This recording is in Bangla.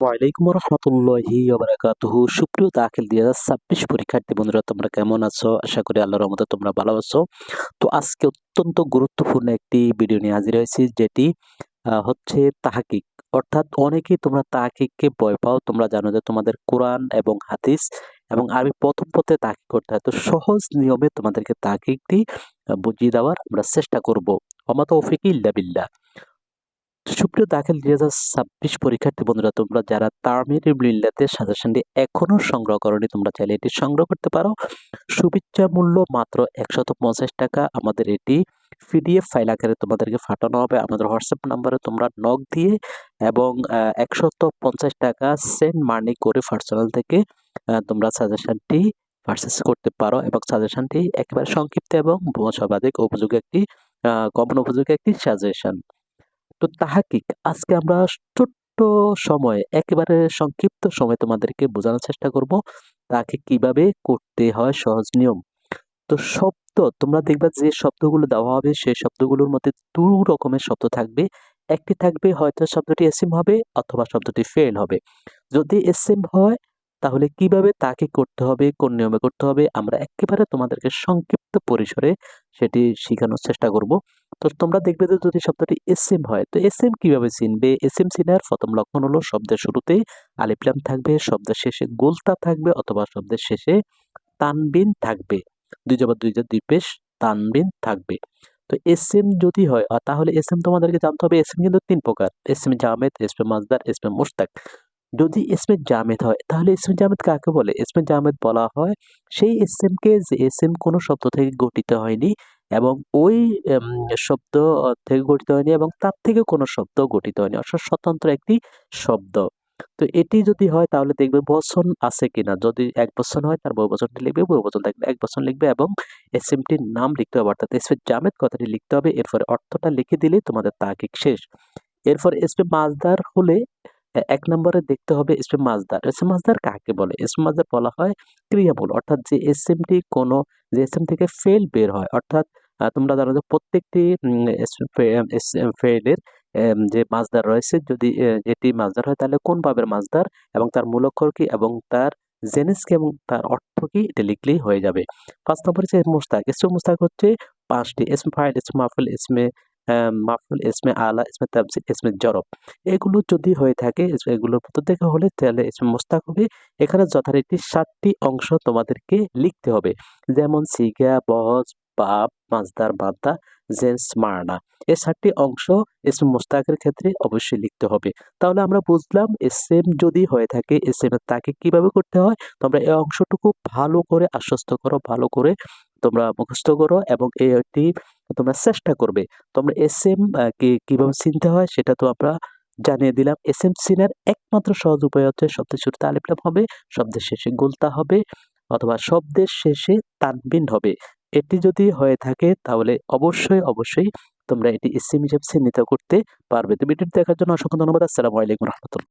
ওয়ালাইকুম রহমতুল্লাহি বারাকাতুহু সুপ্রিয় দাখিল দুই হাজার ছাব্বিশ পরীক্ষার্থী বন্ধুরা, তোমরা কেমন আছো? আশা করি আল্লাহর রহমতে তোমরা ভালো আছো। তো আজকে অত্যন্ত গুরুত্বপূর্ণ একটি ভিডিও নিয়ে হাজির হয়েছি, যেটি হচ্ছে তাহাকিক। অর্থাৎ অনেকেই তোমরা তাহাকিককে ভয় পাও। তোমরা জানো যে তোমাদের কোরআন এবং হাদিস এবং আরবি প্রথম পথে তাহাকিক করতে হয়। তো সহজ নিয়মে তোমাদেরকে তাহাকিকটি বুঝিয়ে দেওয়ার আমরা চেষ্টা করব। অমাত ওফিক ইল্লা বিল্লাহ। সুপ্রিয় দাখিল দুই হাজার ছাব্বিশ পরীক্ষার্থী বন্ধুরা, তোমরা যারা তামির ইবলিল্লাতে সাজেশনটি এখনও সংগ্রহ করনি, তোমরা চাইলে এটি সংগ্রহ করতে পারো। শুভেচ্ছা মূল্য মাত্র একশত পঞ্চাশ টাকা। আমাদের এটি পিডিএফ ফাইল আকারে তোমাদেরকে ফাটানো হবে। আমাদের হোয়াটসঅ্যাপ নাম্বারে তোমরা নক দিয়ে এবং একশত পঞ্চাশ টাকা সেন্ড মানি করে পার্সোনাল থেকে তোমরা সাজেশনটি পারচেস করতে পারো এবং সাজেশনটি একেবারে সংক্ষিপ্ত এবং সর্বাধিক উপযোগী একটি কমন উপযোগী একটি সাজেশন তো তাহাকিক, আজকে আমরা ছোট্ট সময়, একেবারে সংক্ষিপ্ত সময় তোমাদেরকে বোঝানোর চেষ্টা করব, তাকে কীভাবে করতে হয় সহজ নিয়ম। তো শব্দ, তোমরা দেখবে যে শব্দগুলো দেওয়া হবে, সেই শব্দগুলোর মধ্যে দু রকমের শব্দ থাকবে। একটি থাকবে হয়তো শব্দটি এসএম হবে, অথবা শব্দটি ফেল হবে। যদি এসএম হয় তাহলে কীভাবে তাকে করতে হবে, কোন নিয়মে করতে হবে, আমরা একেবারে তোমাদেরকে সংক্ষিপ্ত পরিসরে সেটি শেখানোর চেষ্টা করব। তো তোমরা দেখবে যে যদি শব্দটি এসএম হয়, তো এসএম কীভাবে চিনবে? এসএম চিনার প্রথম লক্ষণ হলো শব্দের শুরুতে আলিপ্লাম থাকবে, শব্দের শেষে গোলতা থাকবে অথবা শব্দের শেষে তানবিন থাকবে। দুই জবা দুই জা দুই পেশ, তানবিন থাকবে। তো এসএম যদি হয় তাহলে এসএম তোমাদেরকে জানতে হবে, এসএম কিন্তু তিন প্রকার। এসএম জামেদ, এসএম মাজদার, এসএম মুশতাক। যদি এসমে জামেদ হয়, তাহলে এসমে জামেদ কাকে বলে? এসমে জামেদ বলা হয় সেই এসএমকে যে এসএম কোনো শব্দ থেকে গঠিত হয়নি এবং ওই শব্দ থেকে গঠিত হয়নি এবং তার থেকে কোনো শব্দ গঠিত হয়নি, অর্থাৎ স্বতন্ত্র একটি শব্দ। তো এটি যদি হয়, তাহলে দেখবে বচন আছে কিনা? যদি এক বচন হয়, তার বহু বচনটি লিখবে, বহু বচন থাকলে এক বচন লিখবে এবং এসএমটির নাম লিখতে হবে, অর্থাৎ এসমে জামেদ কথাটি লিখতে হবে। এরপরে অর্থটা লিখে দিলেই তোমাদের তাকিক শেষ। এরপর এসমে মাজদার হলে এক নম্বরে দেখতে হবে এসএম মাজদার এসএম মাজদার কাকে বলে? এসএম মাজদার বলা হয় ক্রিয়ামূল অর্থাৎ যে এসএমটি কোনো, যে এসএম থেকে ফেল বের হয়, অর্থাৎ তোমরা জানো যে প্রত্যেকটি ফেলের যে মাজদার রয়েছে, যদি এটি মাজদার হয়, তাহলে কোন ভাবের মাজদার এবং তার মূল অক্ষর কি? এবং তার জেনেস কি? এবং তার অর্থ কি? এটা লিখলেই হয়ে যাবে। পাঁচ নম্বর হচ্ছে মুস্তাক ইসমে মুস্তাক হচ্ছে পাঁচটি। ইসমে ফাইল ইসমে মাহফিল ইসমে আহ, মাহফিল ইসমে আলা ইসমে তাবজিদ ইসমে জরব। এগুলো যদি হয়ে থাকে এগুলোর মধ্যে থেকে হলে তাহলে ইসমে মুস্তাক হবে এখানে যথারীতি সাতটি অংশ তোমাদেরকে লিখতে হবে। যেমন সিগা বহজ বাপ মাজদার বাদ্দা জেন্স মারনা। এই সাতটি অংশ ইসমে মুস্তাকের ক্ষেত্রে অবশ্যই লিখতে হবে। তাহলে আমরা বুঝলাম এসএম যদি হয়ে থাকে এসএম এর তাকে কীভাবে করতে হয়? তোমরা এই অংশটুকু ভালো করে আশ্বস্ত করো ভালো করে তোমরা মুখস্থ করো এবং এটি তোমরা চেষ্টা করবে। তোমরা এস এম কে, কীভাবে চিনতে হয় সেটা তো আমরা জানিয়ে দিলাম। এস এম সিনের একমাত্র সহজ উপায় হচ্ছে শব্দের শুরুতে আলিপ্লাম হবে, শব্দের শেষে গোলতা হবে অথবা শব্দের শেষে তানবিন হবে। এটি যদি হয়ে থাকে তাহলে অবশ্যই অবশ্যই তোমরা এটি এস এম হিসেবে চিহ্নিত করতে পারবে। তো ভিডিওটি দেখার জন্য অসংখ্য ধন্যবাদ। আসসালামু আলাইকুম রহমতুল্লাহ।